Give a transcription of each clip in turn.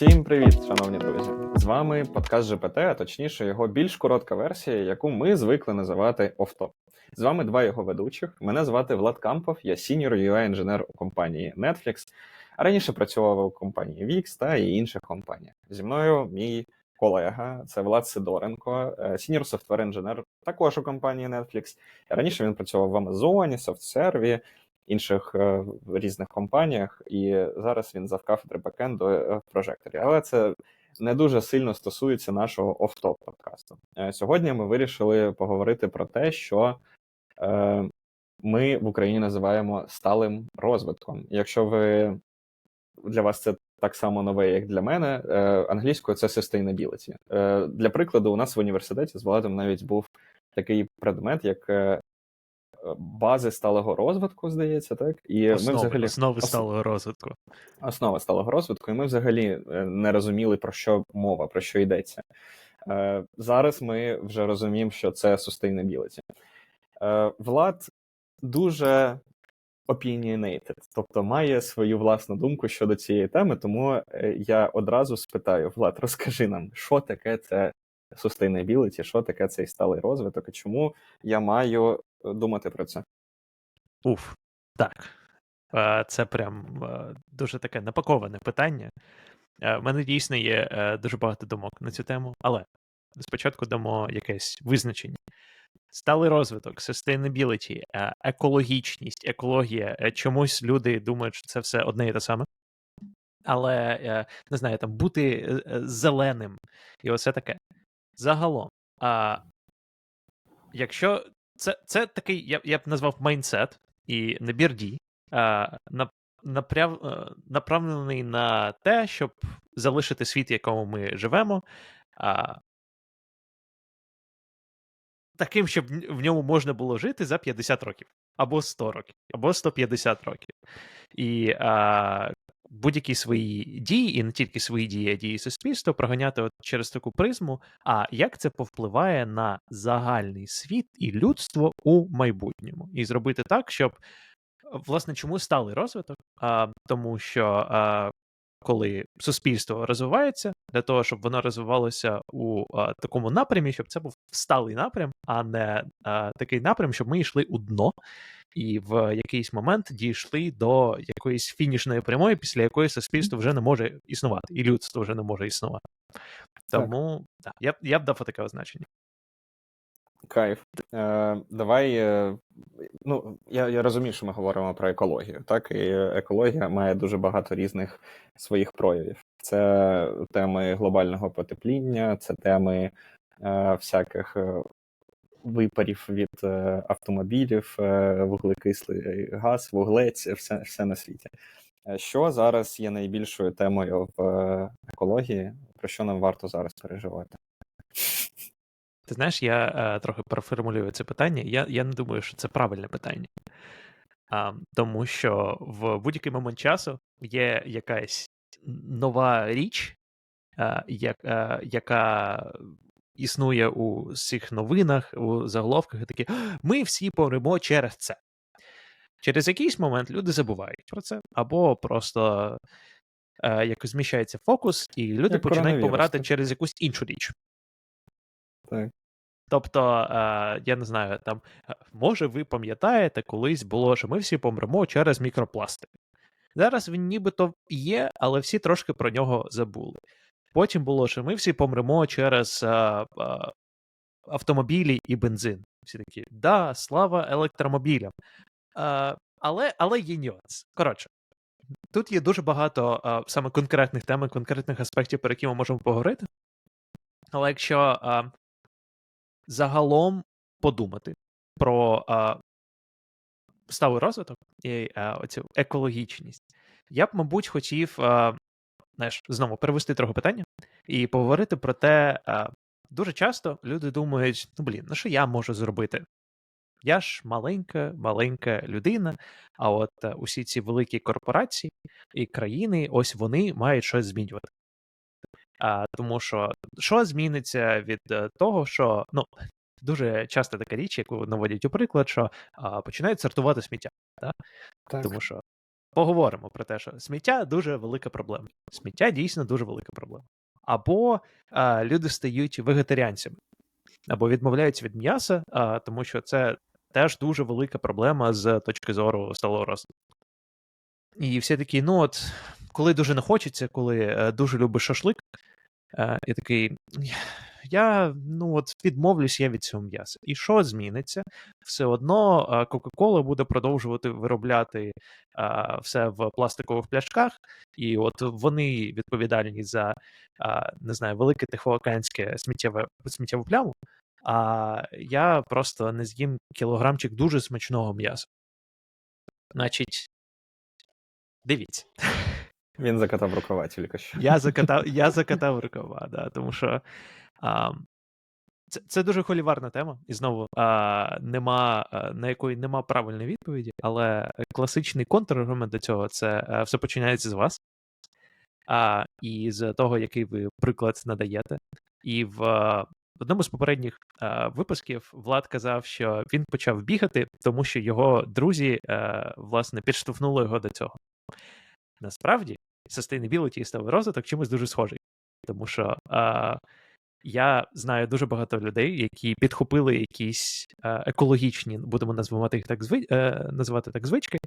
Всім привіт, шановні друзі! З вами подкаст ЖПТ, а точніше, його більш коротка версія, яку ми звикли називати Офтоп. З вами два його ведучих. Мене звати Влад Кампов, я сіньор ui інженер у компанії Netflix, а раніше працював у компанії Wix та і інших компаніях. Зі мною мій колега, це Влад Сидоренко, сіньор софтвер інженер також у компанії Netflix. Раніше він працював в Амазоні, SoftServe, інших е, різних компаніях, і зараз він завкафедри бекенду в прожекторі. Але це не дуже сильно стосується нашого офтоп подкасту. Е, сьогодні ми вирішили поговорити про те, що е, ми в Україні називаємо сталим розвитком. Якщо ви для вас це так само нове, як для мене, англійською це sustainability. Е, Для прикладу, у нас в університеті з Владом навіть був такий предмет, як бази сталого розвитку, здається, так? І Основи, ми взагалі основи ос- сталого розвитку. основа сталого розвитку, і ми взагалі е, не розуміли, про що мова, про що йдеться. Е, Зараз ми вже розуміємо, що це sustainability. Е, Влад дуже opinionated, тобто має свою власну думку щодо цієї теми, тому я одразу спитаю: Влад, розкажи нам, що таке це sustainability, що таке цей сталий розвиток, і чому я маю е, думати про це? Уф. Так. Е, Це прям е, дуже таке напаковане питання. В мене дійсно є дуже багато думок на цю тему, але спочатку дамо якесь визначення. Сталий розвиток, sustainability, екологічність, екологія. Чомусь люди думають, що це все одне і те саме. Але не знаю, там бути зеленим і оце таке. Загалом, а, якщо це, це такий, я, я б назвав майндсет і набір дій, а, на, напряв, е, направлений на те, щоб залишити світ, в якому ми живемо, а, таким, щоб в ньому можна було жити за 50 років, або 100 років, або 150 років. І а, будь-які свої дії, і не тільки свої дії, а дії суспільства, проганяти от через таку призму. А як це повпливає на загальний світ і людство у майбутньому, і зробити так, щоб власне чому сталий розвиток? А, тому що а, коли суспільство розвивається, для того, щоб воно розвивалося у а, такому напрямі, щоб це був сталий напрям, а не а, такий напрям, щоб ми йшли у дно. І в якийсь момент дійшли до якоїсь фінішної прямої, після якої суспільство вже не може існувати, і людство вже не може існувати. Тому так, я, я б дав таке означення. Кайф. Е, давай. Е, ну, я, я розумію, що ми говоримо про екологію, так? І екологія має дуже багато різних своїх проявів. Це теми глобального потепління, це теми е, всяких е, випарів від е, автомобілів, е, вуглекислий газ, вуглець, все, все на світі. Е, Що зараз є найбільшою темою в е, екології, про що нам варто зараз переживати? Ти знаєш, я е, трохи переформулюю це питання. Я, я не думаю, що це правильне питання. А, тому що в будь-який момент часу є якась нова річ, е, як, е, яка існує у всіх новинах, у заголовках, і такі ми всі помремо через це. Через якийсь момент люди забувають про це, або просто е, якось зміщається фокус, і люди Як починають помирати так. через якусь іншу річ. Так. Тобто, е, я не знаю, там, е, може, ви пам'ятаєте, колись було, що ми всі помремо через мікропластик. Зараз він нібито є, але всі трошки про нього забули. Потім було, що ми всі помремо через е, е, автомобілі і бензин. Всі такі, да, слава електромобілям. Е, але, але є нюанс. Коротше, тут є дуже багато е, саме конкретних тем, і конкретних аспектів, про які ми можемо поговорити. Але якщо е, загалом подумати про е, сталий розвиток і е, оцю екологічність, я б, мабуть, хотів е, знаєш, знову перевести трохи питання і поговорити про те, е, дуже часто люди думають: ну блін, ну що я можу зробити? Я ж маленька, маленька людина, а от усі ці великі корпорації і країни, ось вони мають щось змінювати. А, тому що що зміниться від е, того, що ну дуже часто така річ, яку наводять у приклад, що а, починають сортувати сміття. Да? Так. Тому що поговоримо про те, що сміття дуже велика проблема. Сміття дійсно дуже велика проблема. Або а, люди стають вегетаріанцями, або відмовляються від м'яса, а, тому що це теж дуже велика проблема з точки зору сталого росту. І всі такі, ну от, коли дуже не хочеться, коли е, дуже любиш шашлик, і такий. Я ну от відмовлюсь я від цього м'яса. І що зміниться? Все одно а, Coca-Cola буде продовжувати виробляти а, все в пластикових пляшках, і от вони відповідальні за а, не знаю, велике тихоокеанське сміттєве сміттєву пляму. А я просто не з'їм кілограмчик дуже смачного м'яса. Значить, дивіться. Він закатав рукава тільки що. Я закатав, я закатав рукава, да, тому що а, це, це дуже холіварна тема, і знову а, нема, на якої нема правильної відповіді, але класичний контраргумент до цього це а, все починається з вас, а, і з того, який ви приклад надаєте. І в а, одному з попередніх а, випусків Влад казав, що він почав бігати, тому що його друзі, а, власне, підштовхнули його до цього. Насправді, sustainability і сталий розвиток чимось дуже схожий. Тому що а, я знаю дуже багато людей, які підхопили якісь а, екологічні, будемо називати їх так зви, е, називати так звички,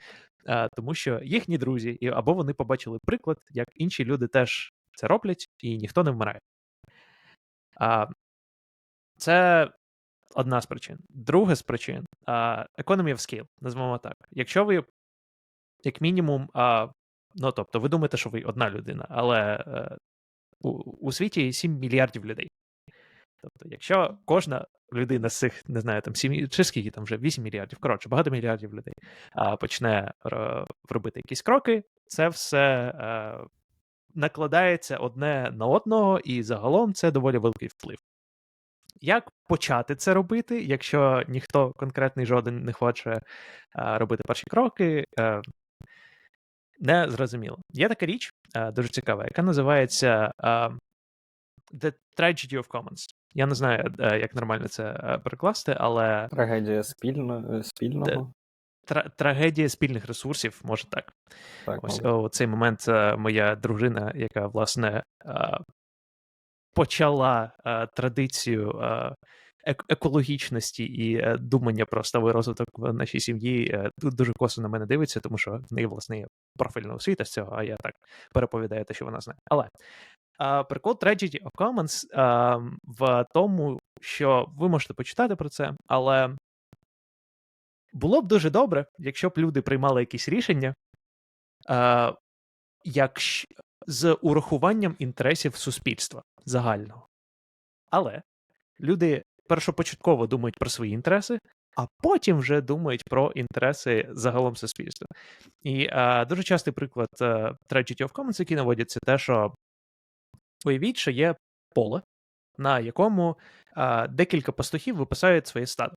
а, тому що їхні друзі, і, або вони побачили приклад, як інші люди теж це роблять, і ніхто не вмирає. А, це одна з причин. Друга з причин а, economy of scale, назвемо так. Якщо ви, як мінімум, а, Ну, тобто, ви думаєте, що ви одна людина, але е, у, у світі 7 мільярдів людей. Тобто, якщо кожна людина з цих, не знаю, там 7, чи скільки там вже 8 мільярдів, коротше, багато мільярдів людей, а, почне робити якісь кроки, це все е, накладається одне на одного, і загалом це доволі великий вплив. Як почати це робити, якщо ніхто конкретний жоден не хоче е, робити перші кроки? Е, не зрозуміло. Є така річ, е, дуже цікава, яка називається е, The Tragedy of Commons. Я не знаю, е, як нормально це е, перекласти, але Трагедія спільно, спільного. тра- трагедія спільних ресурсів, може так. Так, Ось у цей момент е, моя дружина, яка власне е, почала е, традицію е, екологічності і е, думання про сталий розвиток в нашій сім'ї, е, тут дуже косо на мене дивиться, тому що в неї власне є профільна освіта з цього, а я так переповідаю те, що вона знає. Але е, прикол Tragedy of Commons е, в тому, що ви можете почитати про це, але було б дуже добре, якщо б люди приймали якісь рішення, е, якщо, з урахуванням інтересів суспільства загального. Але люди першопочатково думають про свої інтереси, а потім вже думають про інтереси загалом суспільства. І е, дуже частий приклад е, Tragedy of Commons, який наводять, це те, що уявіть, що є поле, на якому е, декілька пастухів випасають своє стадо.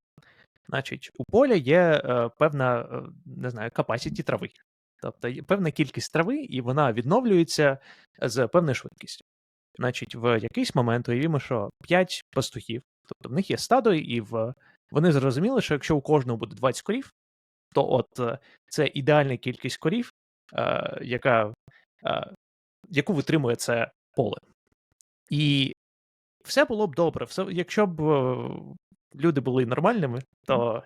Значить, у поля є е, певна, е, не знаю, capacity трави. Тобто є певна кількість трави, і вона відновлюється з певною швидкістю. Значить, в якийсь момент уявімо, що 5 пастухів, тобто в них є стадо, і в... вони зрозуміли, що якщо у кожного буде 20 корів, то от е, це ідеальна кількість корів, е, яка, е, яку витримує це поле. І все було б добре. Все, якщо б е, люди були нормальними, то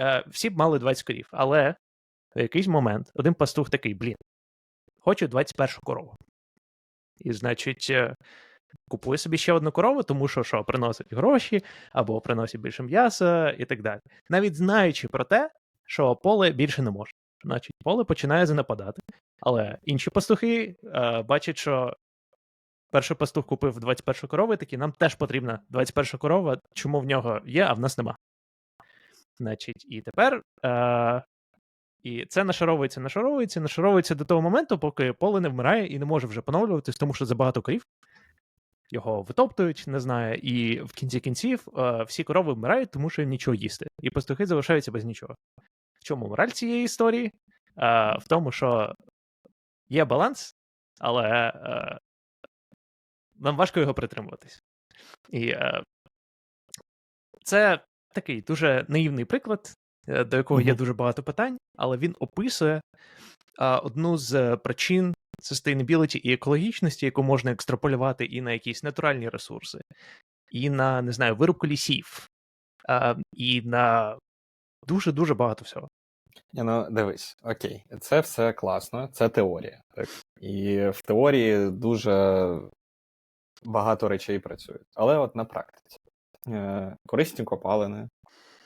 е, всі б мали 20 корів. Але в якийсь момент один пастух такий: блін, хочу 21 корову. І, значить, е, купує собі ще одну корову, тому що що, приносить гроші, або приносить більше м'яса і так далі. Навіть знаючи про те, що поле більше не може. Значить, поле починає занападати. Але інші пастухи е, бачать, що перший пастух купив 21 корову, і такі, нам теж потрібна 21 корова, чому в нього є, а в нас нема. Значить, і тепер. Е, і це нашаровується, нашаровується, нашаровується до того моменту, поки поле не вмирає і не може вже поновлюватись, тому що забагато корів. Його витоптують, не знаю, і в кінці кінців е, всі корови вмирають, тому що їм нічого їсти. І пастухи залишаються без нічого. В чому мораль цієї історії? Е, в тому, що є баланс, але е, нам важко його притримуватись. І це такий дуже наївний приклад, до якого є дуже багато питань, але він описує одну з причин sustainability і екологічності, яку можна екстраполювати і на якісь натуральні ресурси, і на, не знаю, вирубку лісів, а, і на дуже-дуже багато всього. Ні, ну дивись, окей, це все класно, це теорія. Так? І в теорії дуже багато речей працюють. Але от на практиці е, корисні копалини,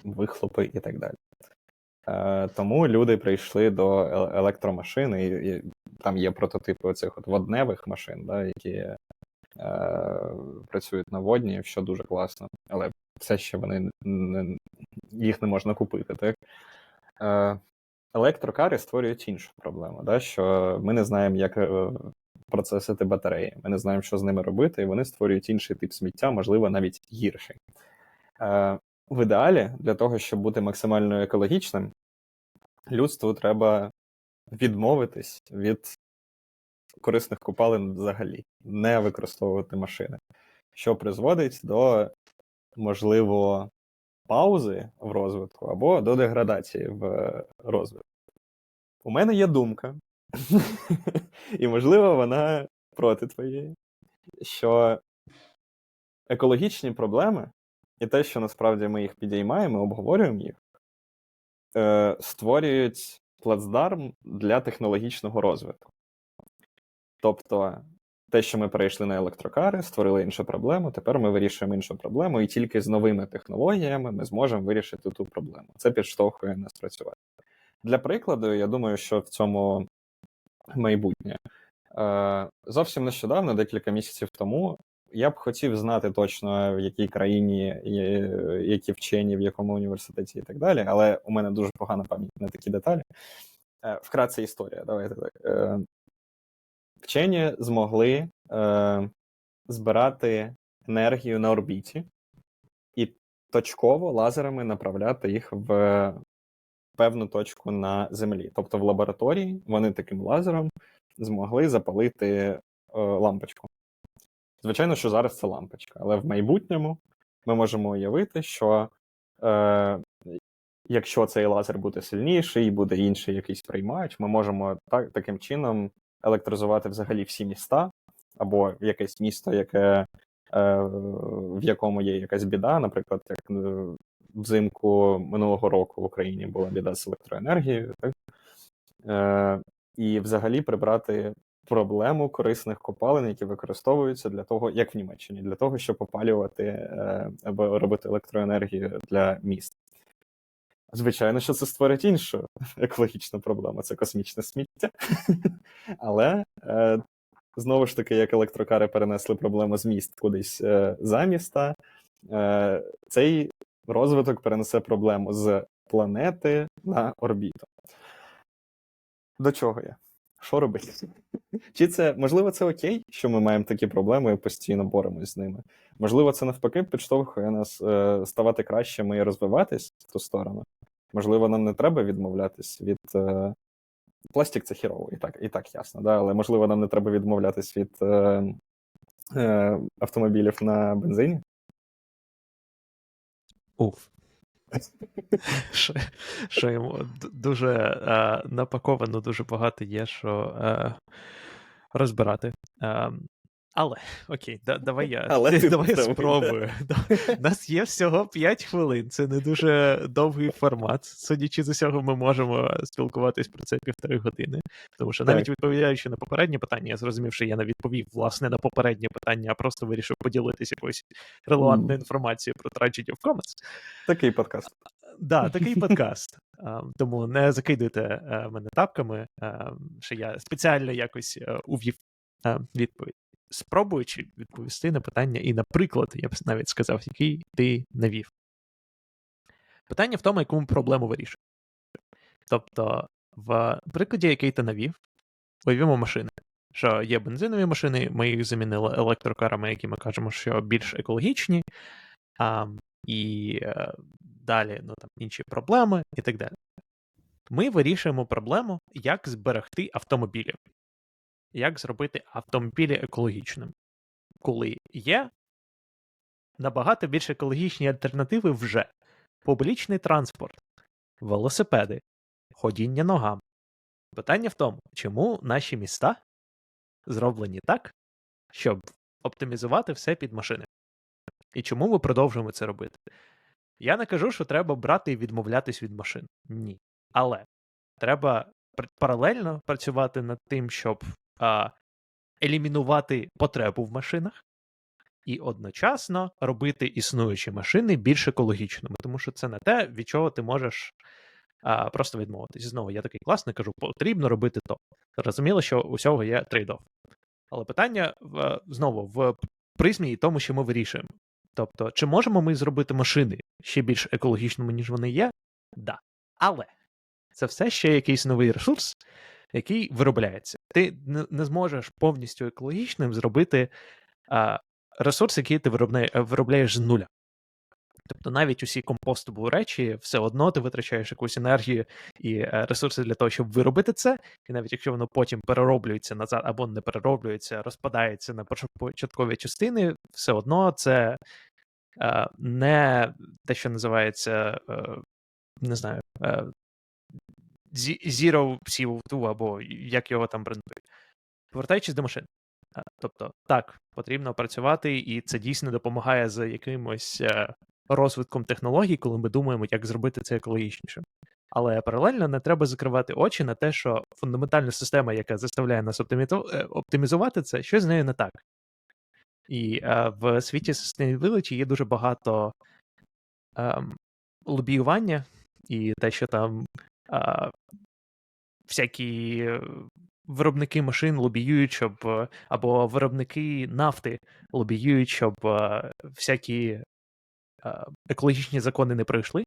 вихлопи і так далі. Е, тому люди прийшли до е- електромашин, і, і там є прототипи оцих от водневих машин, да, які е, працюють на водні, що дуже класно, але все ще вони не, їх не можна купити. Так? Е, електрокари створюють іншу проблему, да, що ми не знаємо, як е, процесити батареї, ми не знаємо, що з ними робити, і вони створюють інший тип сміття, можливо, навіть гірший. Е, в ідеалі, для того, щоб бути максимально екологічним, людству треба відмовитись від корисних купалин взагалі, не використовувати машини, що призводить до, можливо, паузи в розвитку або до деградації в розвитку. У мене є думка, і, можливо, вона проти твоєї, що екологічні проблеми і те, що насправді ми їх підіймаємо, обговорюємо їх, е, створюють плацдарм для технологічного розвитку. Тобто, те, що ми перейшли на електрокари, створили іншу проблему, тепер ми вирішуємо іншу проблему, і тільки з новими технологіями ми зможемо вирішити ту проблему. Це підштовхує нас працювати. Для прикладу, я думаю, що в цьому майбутнє. Е, Зовсім нещодавно, декілька місяців тому, я б хотів знати точно, в якій країні, які вчені, в якому університеті і так далі, але у мене дуже погана пам'ять на такі деталі. Е, Вкратце історія, давайте так. Е, Вчені змогли е, збирати енергію на орбіті і точково лазерами направляти їх в певну точку на землі. Тобто в лабораторії вони таким лазером змогли запалити лампочку. Звичайно, що зараз це лампочка, але в майбутньому ми можемо уявити, що е, якщо цей лазер буде сильніший буде інший якийсь приймач, ми можемо так, таким чином електризувати взагалі всі міста, або якесь місто, яке, е, в якому є якась біда, наприклад, як е, взимку минулого року в Україні була біда з електроенергією, так? Е, і взагалі прибрати проблему корисних копалин, які використовуються для того, як в Німеччині, для того, щоб опалювати е, або робити електроенергію для міст. Звичайно, що це створить іншу екологічну проблему це космічне сміття. Але е, знову ж таки, як електрокари перенесли проблему з міст кудись е, за міста, цей розвиток перенесе проблему з планети на орбіту. До чого я? Що робити? Чи це можливо це окей, що ми маємо такі проблеми і постійно боремось з ними? Можливо, це навпаки підштовхує нас е, ставати кращими і розвиватись в ту сторону. Можливо, нам не треба відмовлятись від. Е, пластик це хірово, і так і так ясно, да? але можливо, нам не треба відмовлятись від е, е, автомобілів на бензині. Уф. Що, що йому дуже е, напаковано, дуже багато є, що е, розбирати. Е, але, окей, да, давай я, Але ти давай я спробую. У нас є всього 5 хвилин, це не дуже довгий формат. Судячи з усього, ми можемо спілкуватись про це півтори години. Тому що навіть Так. відповідаючи на попереднє питання, я зрозумів, що я не відповів власне на попереднє питання, а просто вирішив поділитися якоюсь релевантною інформацією про Tragedy of Commons. Такий подкаст. Да, такий подкаст. Тому не закидуйте е, мене тапками, е, що я спеціально якось е, увів е, відповідь. Спробуючи відповісти на питання, і, наприклад, я б навіть сказав, який ти навів. Питання в тому, яку ми проблему вирішуємо. Тобто, в прикладі, який ти навів, уявімо машини. Що є бензинові машини, ми їх замінили електрокарами, які ми кажемо, що більш екологічні, а, і е, далі ну, там, інші проблеми і так далі. Ми вирішуємо проблему, як зберегти автомобілі, як зробити автомобілі екологічними, коли є набагато більш екологічні альтернативи вже публічний транспорт, велосипеди, ходіння ногами, Питання в тому, чому наші міста зроблені так, щоб оптимізувати все під машини. І чому ми продовжуємо це робити? Я не кажу, що треба брати і відмовлятись від машин. Ні. Але треба паралельно працювати над тим, щоб а, елімінувати потребу в машинах, і одночасно робити існуючі машини більш екологічними, тому що це не те, від чого ти можеш а, просто відмовитись. Знову я такий класний кажу, потрібно робити то. Зрозуміло, що у всього є трейд-офф. Але питання в, знову в призмі і тому, що ми вирішуємо. Тобто, чи можемо ми зробити машини ще більш екологічними, ніж вони є? Да. Але це все ще якийсь новий ресурс, який виробляється. Ти не, зможеш повністю екологічним зробити а, ресурс, який ти виробляє, виробляєш з нуля. Тобто навіть усі компостабл речі, все одно ти витрачаєш якусь енергію і е, ресурси для того, щоб виробити це. І навіть якщо воно потім перероблюється назад або не перероблюється, розпадається на початкові частини, все одно це е, не те, що називається, е, не знаю, е, Zero CO2, або як його там брендують. Повертаючись до машин. Е, Тобто, так, потрібно працювати, і це дійсно допомагає з якимось е, розвитком технологій, коли ми думаємо, як зробити це екологічнішим. Але паралельно не треба закривати очі на те, що фундаментальна система, яка заставляє нас е, оптимізувати це, щось з нею не так. І е, в світі sustainability є дуже багато ем, лобіювання, і те, що там е, всякі е, виробники машин лобіюють, щоб е, або виробники нафти лобіюють, щоб е, всякі е, екологічні закони не пройшли,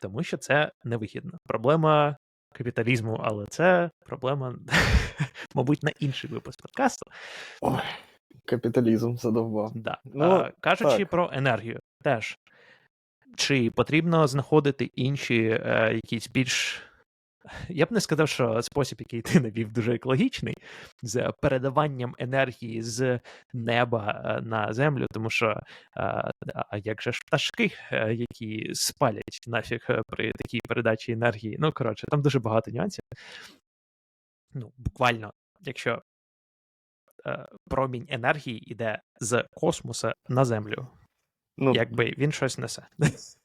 тому що це невигідно. Проблема капіталізму, але це проблема, мабуть, на інший випуск подкасту. Ой, капіталізм задовбав. Да. Ну, а, кажучи так. про енергію, теж чи потрібно знаходити інші е, якісь більш. Я б не сказав, що спосіб, який ти навів, дуже екологічний, з передаванням енергії з неба е, на землю, тому що е, а як же ж пташки, е, які спалять нафіг при такій передачі енергії. Ну, коротше, там дуже багато нюансів. Ну, буквально, якщо промінь енергії йде з космоса на землю, Ну, якби він щось несе.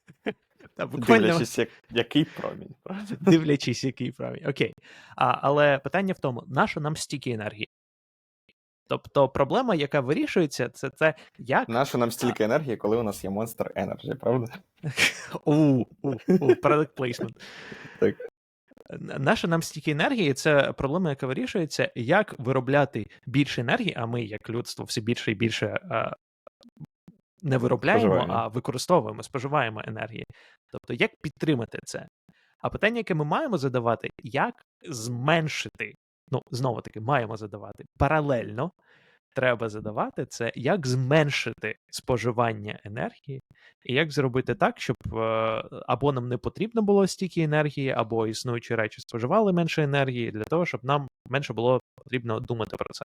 Та буквально дивлячись, як, який промінь, правда? дивлячись, який промінь. Окей. А, але питання в тому, нащо нам стільки енергії? Тобто проблема, яка вирішується, це те, як Нащо нам стільки енергії, коли у нас є Monster Energy, правда? у, product placement. Так. Наша нам стільки енергії, це проблема, яка вирішується, як виробляти більше енергії, а ми, як людство, все більше і більше е, не виробляємо, Споживаємо. а використовуємо, споживаємо енергії. Тобто, як підтримати це? А питання, яке ми маємо задавати, як зменшити, ну, знову таки, маємо задавати паралельно. Треба задавати це, як зменшити споживання енергії, і як зробити так, щоб е, або нам не потрібно було стільки енергії, або існуючі речі споживали менше енергії, для того, щоб нам менше було потрібно думати про це.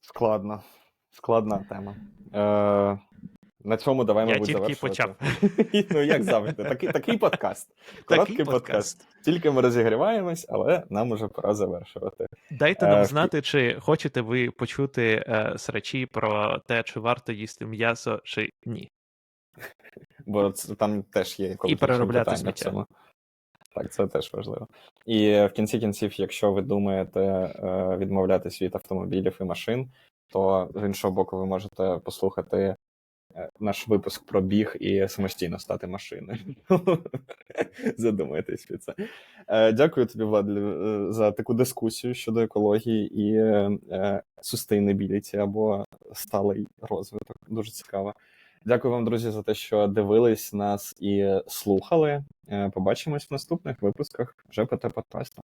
Складно. Складна тема. Е, на цьому давай, Я мабуть, тільки завершувати. ну, як завжди, такий, такий подкаст. Короткий Такий подкаст. Тільки ми розігріваємось, але нам уже пора завершувати. Дайте Е, нам в- знати, чи хочете ви почути е, срачі про те, чи варто їсти м'ясо, чи ні. Бо це, там теж є екологічні переробляти сміття. Так, це теж важливо. І в кінці кінців, якщо ви думаєте е, відмовлятись від автомобілів і машин, то з іншого боку, ви можете послухати е, наш випуск про біг і самостійно стати машиною. Задумайтесь про це. Е, Дякую тобі, Влад, е, за таку дискусію щодо екології і sustainability або сталий розвиток. Дуже цікаво. Дякую вам, друзі, за те, що дивились нас і слухали. Побачимось в наступних випусках вже по подкасту.